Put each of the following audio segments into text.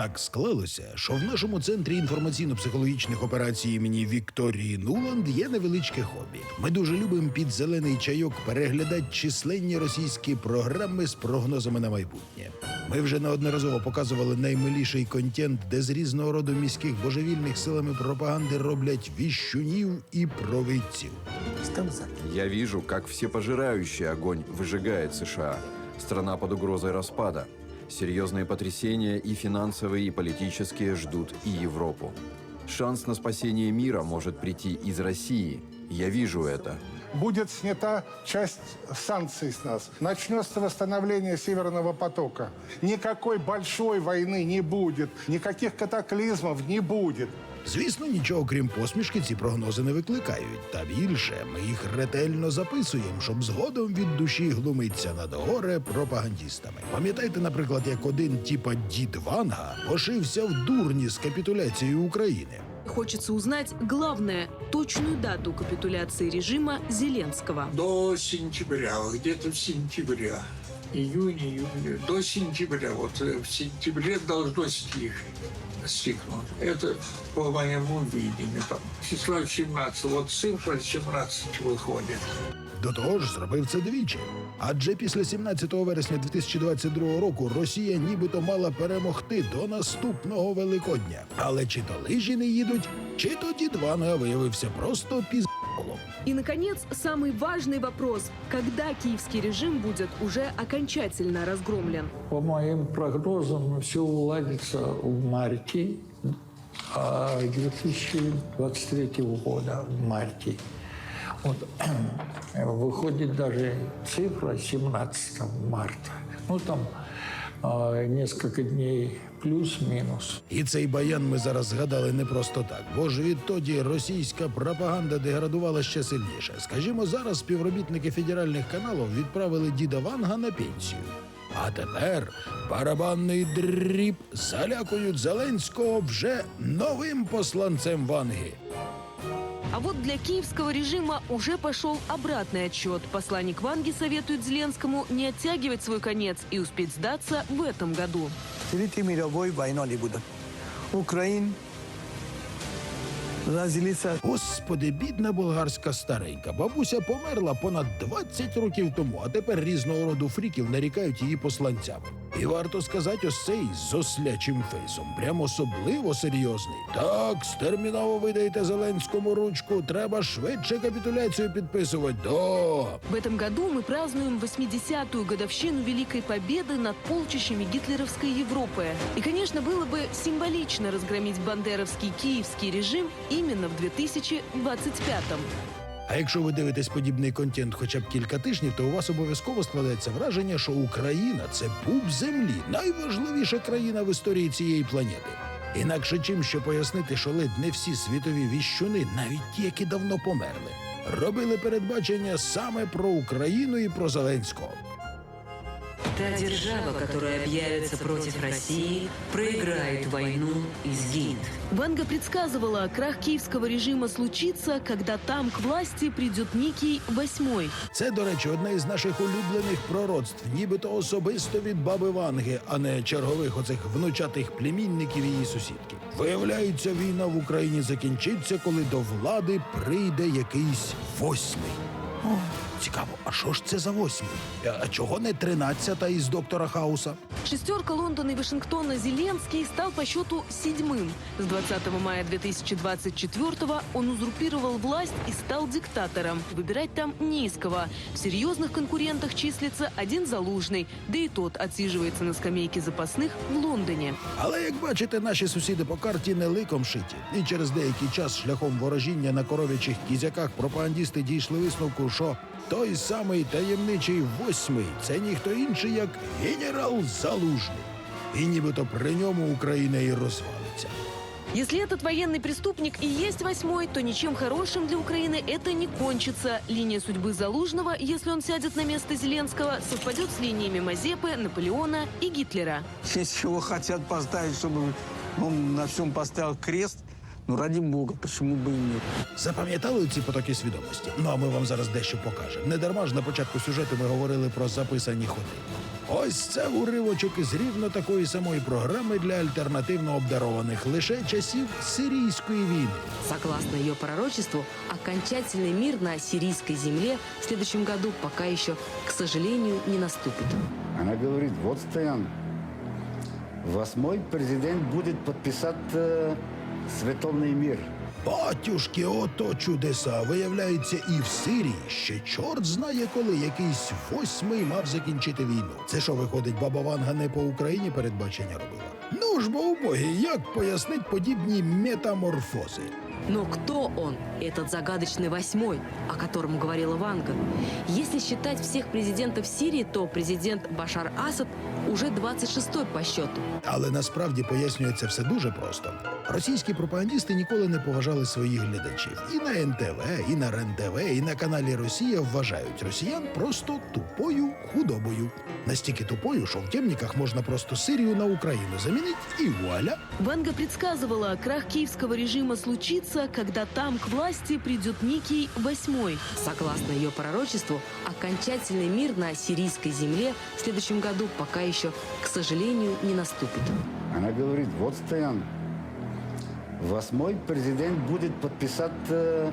Так склалося, що в нашому центрі інформаційно-психологічних операцій імені Вікторії Нуланд є невеличке хобі. Ми дуже любимо під зелений чайок переглядати численні російські програми з прогнозами на майбутнє. Ми вже неодноразово показували наймиліший контент, де з різного роду міських божевільних силами пропаганди роблять віщунів і провидців. Я вижу, как всепожирающий огонь выжигает США. Страна под угрозой распада. Серьезные потрясения и финансовые, и политические ждут и Европу. Шанс на спасение мира может прийти из России. Я вижу это. Будет снята часть санкций с нас. Начнется восстановление Северного потока. Никакой большой войны не будет. Никаких катаклизмов не будет. Звісно, нічого крім посмішки ці прогнози не викликають. Та більше ми їх ретельно записуємо, щоб згодом від душі глумитися над горе пропагандістами. Пам'ятаєте, наприклад, як один типа дід Ванга пошився в дурні з капітуляцією України. Хочется узнать главное – точную дату капитуляции режима Зеленского. до сентября, где-то в сентябре, июнь, июль, до сентября. Вот э, в сентябре должно стихнуть. стихнуть. Это по моему видению. Там, числа 17, вот цифра 17 выходит. До того ж, зробив це двічі. Адже після 17 вересня 2022 року Росія нібито мала перемогти до наступного Великодня. Але чи то лижі не їдуть, чи то дід Ванга виявився просто пізголом. И, наконец, самый важный вопрос – когда киевский режим будет уже окончательно разгромлен? По моим прогнозам, все уладится в марте а 2023 года, в марте. Вот, выходит даже цифра 17 марта. Ну, там а, несколько дней плюс-минус. І цей баян ми зараз згадали не просто так, бо ж відтоді російська пропаганда деградувала ще сильніше. Скажімо, зараз співробітники федеральних каналів відправили діда Ванга на пенсію. А тепер барабанний дріб залякують Зеленського вже новим посланцем Ванги. А вот для киевского режима уже пошел обратный отчет. Посланник Ванги советует Зеленскому не оттягивать свой конец и успеть сдаться в этом году. Третьей мировой войной не будет. Украина разделится Господи, бідна болгарська старенька. Бабуся померла понад 20 років тому, а тепер різного роду фріків нарікають її посланцями. І варто сказати, ось цей з ослячим фейсом, прям особливо серйозний. Так, стерміново видайте Зеленському ручку, треба швидше капітуляцію підписувати. До В этом году мы празднуем 80-ю годовщину Великой Победы над полчищами гитлеровской Европы. И, конечно, было бы символично разгромить бандеровский киевский режим именно в 2025-м. А якщо ви дивитесь подібний контент хоча б кілька тижнів, то у вас обов'язково складається враження, що Україна це пуп землі, найважливіша країна в історії цієї планети. Інакше чим ще пояснити, що ледь не всі світові віщуни, навіть ті, які давно померли, робили передбачення саме про Україну і про Зеленського. Та держава, которая объявится против России, проиграет войну и сгинет. Ванга предсказывала, крах киевского режима случится, когда там к власти придет Никий VIII. Це, до речі, одне із наших улюблених пророцтв, нібито особисто від баби Ванги, а не чергових оцих внучатих племінників її сусідки. Виявляється, війна в Україні закінчиться, коли до влади прийде якийсь восьмий. О, цікаво, а що ж це за восьмий? А чого не тринадцята із доктора Хауса? Шестерка Лондона и Вашингтона Зеленский стал по счету седьмым. С 20 мая 2024 он узурпировал власть и стал диктатором. Выбирать там не из кого. В серьезных конкурентах числится один Залужный, да и тот отсиживается на скамейке запасных в Лондоне. Але як бачите, наші сусіди по карті не ликом шиті. І через деякий час шляхом ворожіння на коров'ячих кізяках пропагандісти дійшли висновку, що той самий таємничий восьмий це ніхто інший, як генерал Залужний. І нібито при ньому Україна і розвалиться. Если этот военный преступник и есть восьмой, то ничем хорошим для Украины это не кончится. Линия судьбы Залужного, если он сядет на место Зеленского, совпадет с линиями Мазепы, Наполеона и Гитлера. Если чего хотят поставить, чтобы ну, на всем поставил крест, Ну, ради бога, почему бы и нет? Запам'ятали ці потоки свідомості? Ну а ми вам зараз дещо покажемо. Не дарма ж на початку сюжету ми говорили про записані ходи. Ось це уривочок із рівно такої самої програми для альтернативно обдарованих лише часів сирійської війни. Согласно ее пророчеству, окончательный мир на сирийской земле в следующем году пока еще, к сожалению, не наступит. Она говорит, вот Стоян, восьмой президент будет подписать э, световный мір. Батюшки, ото чудеса. Виявляється, і в Сирії ще чорт знає, коли якийсь восьмий мав закінчити війну. Це що виходить, баба Ванга не по Україні передбачення робила? Ну ж бо убогі, як пояснить подібні метаморфози? Но кто он, этот загадочный восьмой, о котором говорила Ванга? Если считать всех президентов Сирии, то президент Башар Асад уже 26-й по счету. Але насправді пояснюється все дуже просто. Російські пропагандісти ніколи не поважали своїх глядачів. І на НТВ, і на РЕН-ТВ, і на каналі Росія вважають росіян просто тупою худобою. Настільки тупою, що в темниках можна просто Сирію на Україну замінити і вуаля. Ванга предсказывала, крах киевского режима случится, когда там к власти придет некий восьмой. Согласно ее пророчеству, окончательный мир на сирийской земле в следующем году пока еще, к сожалению, не наступит. Она говорит, вот Стоян, восьмой президент будет подписать э,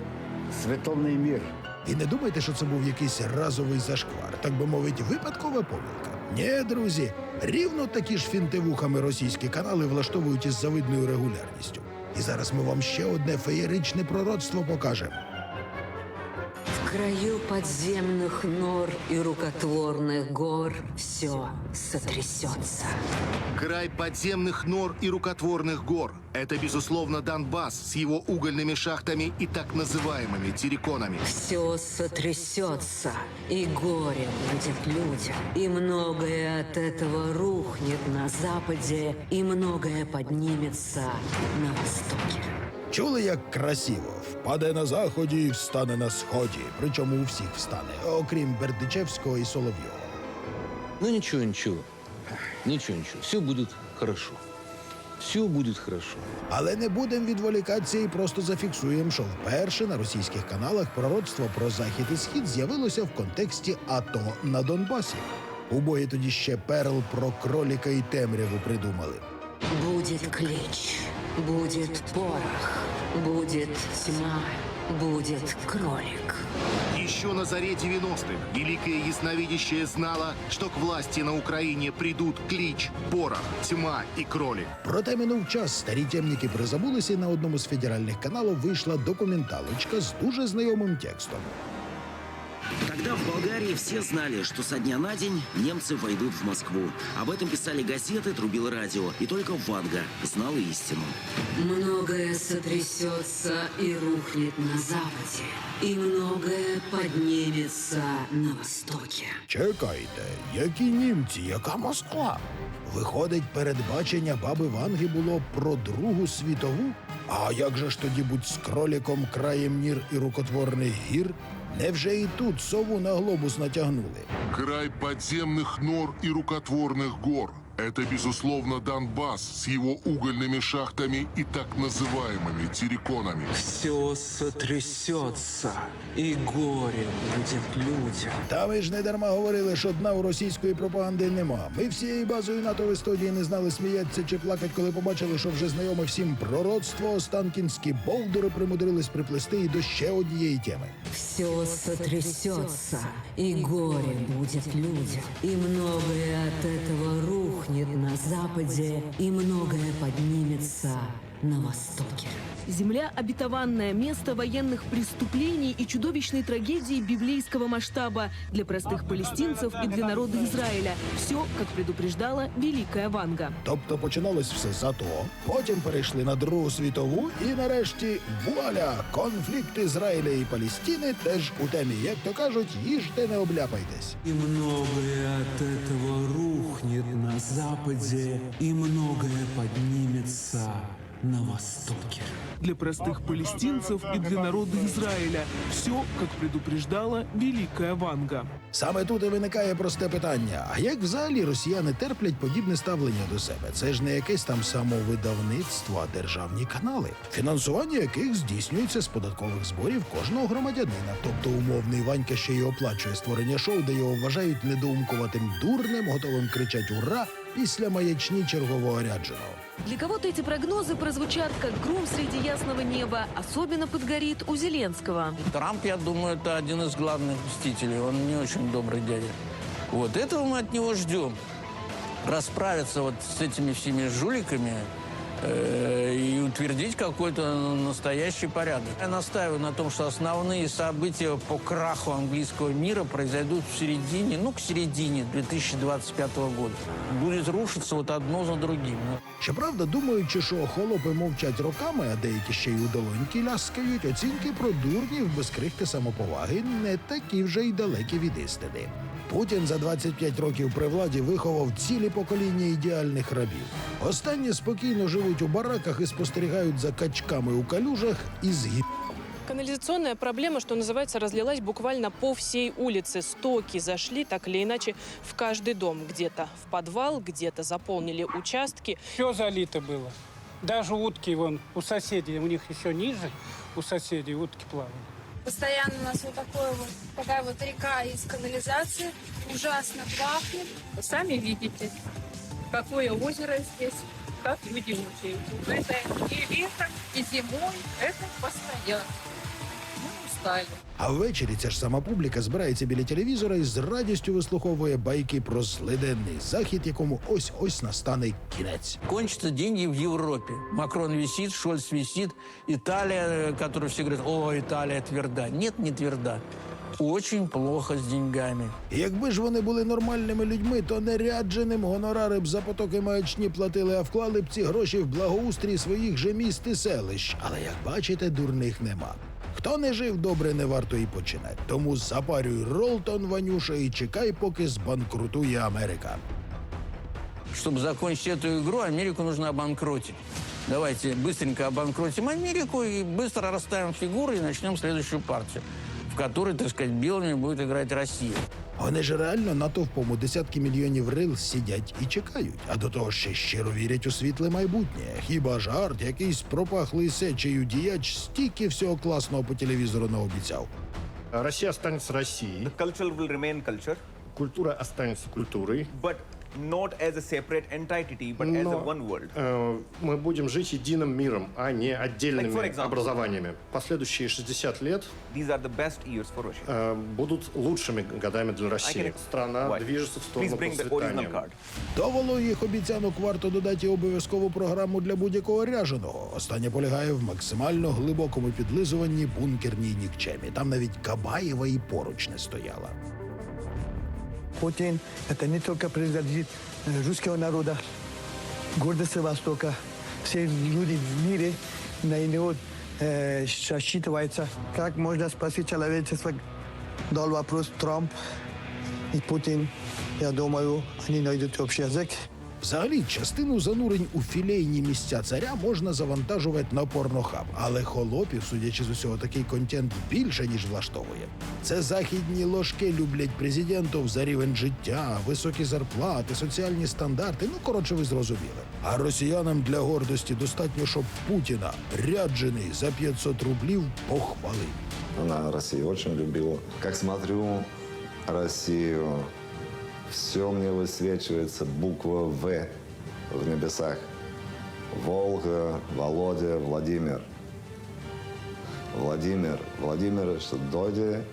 световный мир. І не думайте, що це був якийсь разовий зашквар, так би мовити, випадкова помилка. Ні, друзі, рівно такі ж фінтивухами російські канали влаштовують із завидною регулярністю. І зараз ми вам ще одне феєричне пророцтво покажемо. Краю подземных нор и рукотворных гор все сотрясется. Край подземных нор и рукотворных гор – это, безусловно, Донбасс с его угольными шахтами и так называемыми терриконами. Все сотрясется, и горе будет людям. И многое от этого рухнет на западе, и многое поднимется на востоке. Чули, як красиво? Впаде на заході і встане на сході. Причому у всіх встане, окрім Бердичевського і Соловйова. Ну ничего, ничего. Ничего, ничего. Все будет хорошо. Все будет хорошо. Але не будемо відволікатися і просто зафіксуємо, що вперше на російських каналах пророцтво про захід і схід з'явилося в контексті АТО на Донбасі. Убої тоді ще перл про кроліка і темряву придумали. Будет клич, будет порох, будет тьма, будет кролик. Еще на заре 90-х Великая Ясновидящая знала, что к власти на Украине придут клич, порох, тьма и кролик. Проте минув час, старі темніки призабулися, і на одному з федеральних каналів вийшла документалочка з дуже знайомим текстом. Тогда в Болгарии все знали, что со дня на день немцы войдут в Москву. Об этом писали газеты, трубило радио. И только Ванга знала истину. Многое сотрясется и рухнет на западе, и многое поднимется на востоке. Чекайте, які німці, яка Москва? Виходить, передбачення баби Ванги було про Другу світову? А як же ж тоді будь з кроліком краєм нір і рукотворних гір? Невже і тут сову на глобус натягнули? Край подземных нор и рукотворных гор – это, безусловно, Донбасс с его угольными шахтами и так называемыми терриконами. Все сотрясется, и горе будет людям. Та ви ж не дарма говорили, що дна у російської пропаганди нема. Ми всією базою НАТО в Естонії не знали сміятися чи плакать, коли побачили, що вже знайоме всім пророцтво Останкінські бовдури примудрились приплести і до ще однієї теми. Все сотрясется, и горе будет людям, и многое от этого рухнет на западе, и многое поднимется на востоке. Земля – обетованное место военных преступлений и чудовищной трагедии библейского масштаба для простых палестинцев и для народа Израиля. Все, как предупреждала Великая Ванга. Тобто починалось все з АТО, потім перейшли на Другу світову, і нарешті вуаля! Конфлікт Ізраїля і Палестини теж у темі. Як то кажуть, їжте не обляпайтесь. И многое от этого рухнет на западе, и многое поднимется на востоке. Для простых палестинцев и для народа Израиля. Все, как предупреждала Великая Ванга. Саме тут і виникає просте питання: а як взагалі росіяни терплять подібне ставлення до себе? Це ж не якесь там самовидавництво, а державні канали, фінансування яких здійснюється з податкових зборів кожного громадянина. Тобто умовний Ванька ще й оплачує створення шоу, де його вважають недоумкуватим дурнем, готовим кричать ура після маячні чергового рядженого. Для кого-то эти прогнозы прозвучат как гром среди ясного неба. Особенно подгорит у Зеленского. Трамп, я думаю, это один из главных мстителей. Он не очень добрый дядя. Вот этого мы от него ждем. Расправиться вот с этими всеми жуликами и утвердить какой-то настоящий порядок. Я настаиваю на том, что основные события по краху английского мира произойдут в середине, ну, к середине 2025 года. Будет рушиться вот одно за другим. Щоправда, думаючи, що холопи мовчать роками, а деякі ще й у долоньки ляскають, оцінки про дурнів без крихти самоповаги не такі вже й далекі від істини. Путін за 25 років при владі виховав цілі покоління ідеальних рабів. Останні спокійно живуть у бараках і спостерігають за качками у калюжах із гі... Канализационная проблема, что называется, разлилась буквально по всей улице. Стоки зашли так или иначе в каждый дом. Где-то в подвал, где-то заполнили участки. Все залито было. Даже утки вон у соседей, у них еще ниже, у соседей утки плавают. Постоянно у нас вот такое вот, такая вот река из канализации. Ужасно пахнет. Вы сами видите, какое озеро здесь, как люди мучаются. Это и летом, и зимой, это постоянно. Мы. А ввечері ця ж сама публіка збирається біля телевізора і з радістю вислуховує байки про злиденний захід, якому ось ось настане кінець. Кончатся деньги в Европе. Макрон висит, Шольц висит. Италия, э, которую все о, Италия тверда. Нет, не тверда. Очень плохо с деньгами. Якби ж вони були нормальними людьми, то нерядженим гонорари б за потоки маячні платили, а вклали б ці гроші в благоустрій своїх же міст і селищ. Але як бачите, дурних нема. Хто не жив добре, не варто і починати. Тому запарюй Ролтон, Ванюша, і чекай, поки збанкрутує Америка. Чтобы закончить эту игру, Америку нужно обанкротить. Давайте быстренько обанкротим Америку и быстро расставим фигуры и начнем следующую партию, в которой, так сказать, белыми будет играть Россия. Вони ж реально натовпом у десятки мільйонів рил сидять і чекають, а до того ще щиро вірять у світле майбутнє. Хіба ж арт, якийсь пропахлий сечею діяч стільки всього класного по телевізору наобіцяв. Россия останется Россией. The culture will remain culture, Культура останется культурой. but not as a separate entity, but as a Но, one world. э, мы будем жить единым миром, а не отдельными Like, for example. образованиями. Последующие 60 лет These are the best years for Russia. э, будут лучшими годами для России. can- Страна Why? движется в сторону Please bring the original процветания. card. До вологих обіцянок варто додати обов'язкову програму для будь-якого ряженого. Остання полягає в максимально глибокому підлизуванні бункерній нікчемі. Там навіть Кабаєва і поруч не стояла. Путин – это не только президент э, русского народа, гордость Востока. Все люди в мире на него э, рассчитываются. Как можно спасти человечество, дал вопрос Трамп и Путин. Я думаю, они найдут общий язык. Взагалі, частину занурень у філейні місця царя можна завантажувати на порнохаб, але холопів, судячи з усього, такий контент більше ніж влаштовує. Це західні ложки люблять президентів за рівень життя, високі зарплати, соціальні стандарти. Ну коротше, ви зрозуміли. А росіянам для гордості достатньо, щоб Путіна ряджений за 500 рублів похвалив. Она Россию очень любила. Как смотрю Россию, все мне высвечивается буква В в небесах. Волга, Володя, Владимир. Владимир, Владимир, что дойде,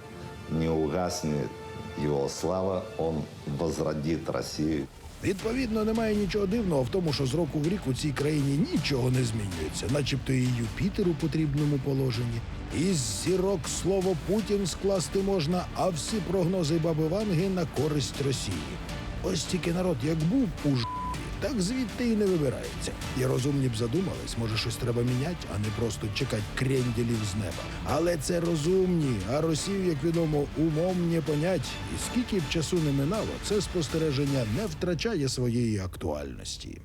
не угаснет его слава, он возродит Россию. Відповідно, немає нічого дивного в тому, що з року в рік у цій країні нічого не змінюється, начебто і Юпітер у потрібному положенні. Із зірок слово Путін скласти можна, а всі прогнози баби Ванги на користь Росії. Ось тільки народ як був у так звідти і не вибирається. І розумні б задумались, може щось треба міняти, а не просто чекати кренділів з неба. Але це розумні, а Росію, як відомо, умом не понять. І скільки б часу не минало, це спостереження не втрачає своєї актуальності.